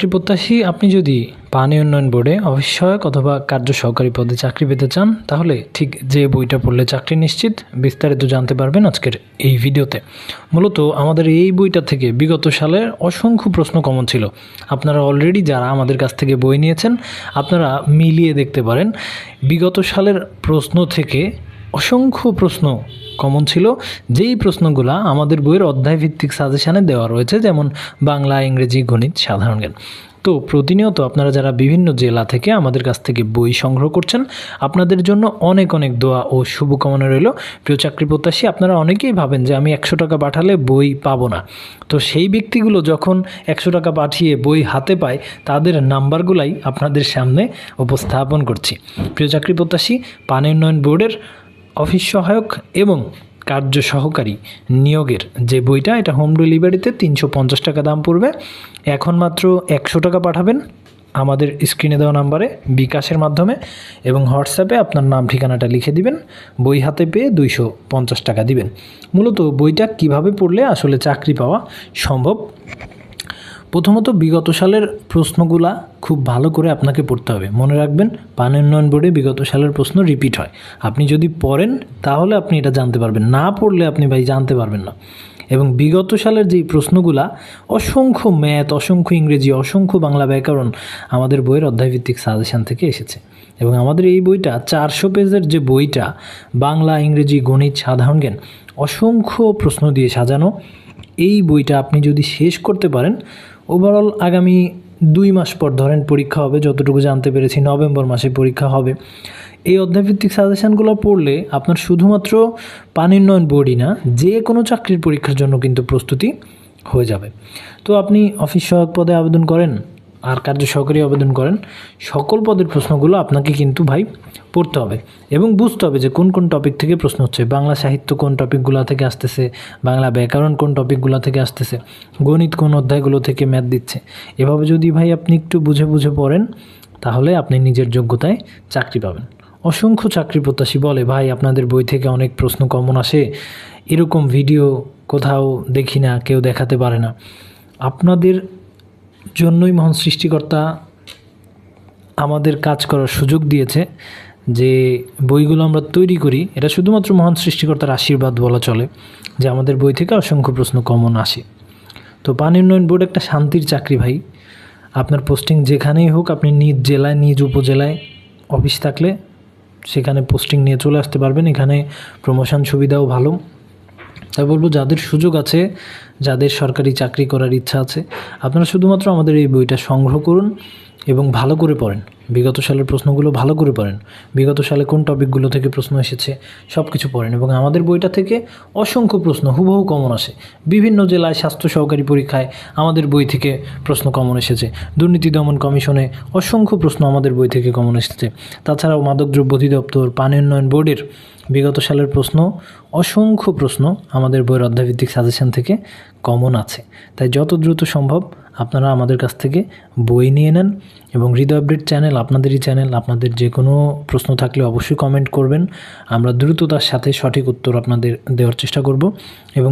চাকরি প্রত্যাশী, আপনি যদি পানি উন্নয়ন বোর্ডে অফিস অথবা কার্য সহকারী পদে চাকরি পেতে চান, তাহলে ঠিক যে বইটা পড়লে চাকরি নিশ্চিত, বিস্তারিত জানতে পারবেন আজকের এই ভিডিওতে। মূলত আমাদের এই বইটা থেকে বিগত সালের অসংখ্য প্রশ্ন কমন ছিল। আপনারা অলরেডি যারা আমাদের কাছ থেকে বই নিয়েছেন, আপনারা মিলিয়ে দেখতে পারেন। বিগত সালের প্রশ্ন থেকে অসংখ্য প্রশ্ন কমন ছিল, যেই প্রশ্নগুলো আমাদের বইয়ের অধ্যায়ভিত্তিক সাজেশানে দেওয়া রয়েছে, যেমন বাংলা, ইংরেজি, গণিত, সাধারণ জ্ঞান। তো প্রতিনিয়ত আপনারা যারা বিভিন্ন জেলা থেকে আমাদের কাছ থেকে বই সংগ্রহ করছেন, আপনাদের জন্য অনেক অনেক দোয়া ও শুভকামনা রইল। প্রিয় চাকরি প্রত্যাশী, আপনারা অনেকেই ভাবেন যে আমি একশো টাকা পাঠালে বই পাবো না। তো সেই ব্যক্তিগুলো যখন একশো টাকা পাঠিয়ে বই হাতে পায়, তাদের নাম্বারগুলাই আপনাদের সামনে উপস্থাপন করছি। প্রিয় চাকরি প্রত্যাশী, পানি উন্নয়ন বোর্ডের অফিস সহায়ক এবং কার্য সহকারী নিয়োগের যে বইটা, এটা হোম ডেলিভারিতে তিনশো পঞ্চাশ টাকা দাম পড়বে। এখন মাত্র একশো টাকা পাঠাবেন আমাদের স্ক্রিনে দেওয়া নাম্বারে বিকাশের মাধ্যমে, এবং হোয়াটসঅ্যাপে আপনার নাম, ঠিকানাটা লিখে দিবেন। বই হাতে পেয়ে দুইশো পঞ্চাশ টাকা দিবেন। মূলত বইটা কীভাবে পড়লে আসলে চাকরি পাওয়া সম্ভব? প্রথমত বিগত সালের প্রশ্নগুলা খুব ভালো করে আপনাকে পড়তে হবে। মনে রাখবেন, পানি উন্নয়ন বোর্ডে বিগত সালের প্রশ্ন রিপিট হয়। আপনি যদি পড়েন, তাহলে আপনি এটা জানতে পারবেন। না পড়লে আপনি ভাই জানতে পারবেন না। এবং বিগত সালের যেই প্রশ্নগুলা, অসংখ্য ম্যাথ, অসংখ্য ইংরেজি, অসংখ্য বাংলা ব্যাকরণ আমাদের বইয়ের অধ্যায়ভিত্তিক সাজেশান থেকে এসেছে। এবং আমাদের এই বইটা, চারশো পেজের যে বইটা, বাংলা, ইংরেজি, গণিত, সাধারণ জ্ঞান, অসংখ্য প্রশ্ন দিয়ে সাজানো। এই বইটা আপনি যদি শেষ করতে পারেন ওভারঅল আগামী দুই মাস পর ধরেন পরীক্ষা হবে, যতটুকু জানতে পেরেছি নভেম্বর মাসে পরীক্ষা হবে। এই অধ্যায়ভিত্তিক সাজেশানগুলো পড়লে আপনার শুধুমাত্র পানিন্নয়ন বোর্ডই না, যে কোনো চাকরির পরীক্ষার জন্য কিন্তু প্রস্তুতি হয়ে যাবে। তো আপনি অফিস সহায়ক পদে আবেদন করেন আর কার্য সহকারী আবেদন করেন, সকল পদের প্রশ্নগুলো আপনাকে কিন্তু ভাই পড়তে হবে এবং বুঝতে হবে যে কোন কোন টপিক থেকে প্রশ্ন হচ্ছে। বাংলা সাহিত্য কোন টপিকগুলো থেকে আসতেছে, বাংলা ব্যাকরণ কোন টপিকগুলো থেকে আসতেছে, গণিত কোন অধ্যায়গুলো থেকে ম্যাথ দিচ্ছে। এভাবে যদি ভাই আপনি একটু বুঝে বুঝে পড়েন, তাহলে আপনি নিজের যোগ্যতায় চাকরি পাবেন। অসংখ্য চাকরি প্রত্যাশী বলে, ভাই, আপনাদের বই থেকে অনেক প্রশ্ন কমন আসে, এরকম ভিডিও কোথাও দেখি না, কেউ দেখাতে পারে না। আপনাদের জন্যই মহান সৃষ্টিকর্তা আমাদের কাজ করার সুযোগ দিয়েছে যে বইগুলো আমরা তৈরি করি, এটা শুধুমাত্র মহান সৃষ্টিকর্তার আশীর্বাদ বলা চলে যে আমাদের বই থেকে অসংখ্য প্রশ্ন কমন আসে। তো পানি উন্নয়ন বোর্ড একটা শান্তির চাকরি ভাই। আপনার পোস্টিং যেখানেই হোক, আপনি নিজ জেলায়, নিজ উপজেলায় অফিস থাকলে সেখানে পোস্টিং নিয়ে চলে আসতে পারবেন। এখানে প্রমোশন সুবিধাও ভালো। তাই বলব, যাদের সুযোগ আছে, যাদের সরকারি চাকরি করার ইচ্ছা আছে, আপনারা শুধুমাত্র আমাদের এই বইটা সংগ্রহ করুন। এবং ভালো করে পড়েন। বিগত সালের প্রশ্নগুলো ভালো করে পড়েন। বিগত সালে কোন টপিকগুলো থেকে প্রশ্ন এসেছে সব কিছু পড়েন এবং আমাদের বইটা থেকে অসংখ্য প্রশ্ন হুবহু কমন আসে। বিভিন্ন জেলায় স্বাস্থ্য সহকারী পরীক্ষায় আমাদের বই থেকে প্রশ্ন কমন এসেছে। দুর্নীতি দমন কমিশনে অসংখ্য প্রশ্ন আমাদের বই থেকে কমন এসেছে। তাছাড়াও মাদকদ্রব্য অধিদপ্তর পানি উন্নয়ন বোর্ডের বিগত সালের প্রশ্ন অসংখ্য প্রশ্ন আমাদের বইয়ের অধ্যায়ভিত্তিক সাজেশন থেকে কমন আছে। তাই যত দ্রুত সম্ভব আপনারা আমাদের কাছ থেকে বই নিয়ে নেন এবং হৃদয় আপডেট চ্যানেল, আপনাদেরই চ্যানেল, আপনাদের যে কোনো প্রশ্ন থাকলে অবশ্যই কমেন্ট করবেন। আমরা দ্রুততার সাথে সঠিক উত্তর আপনাদের দেওয়ার চেষ্টা করব এবং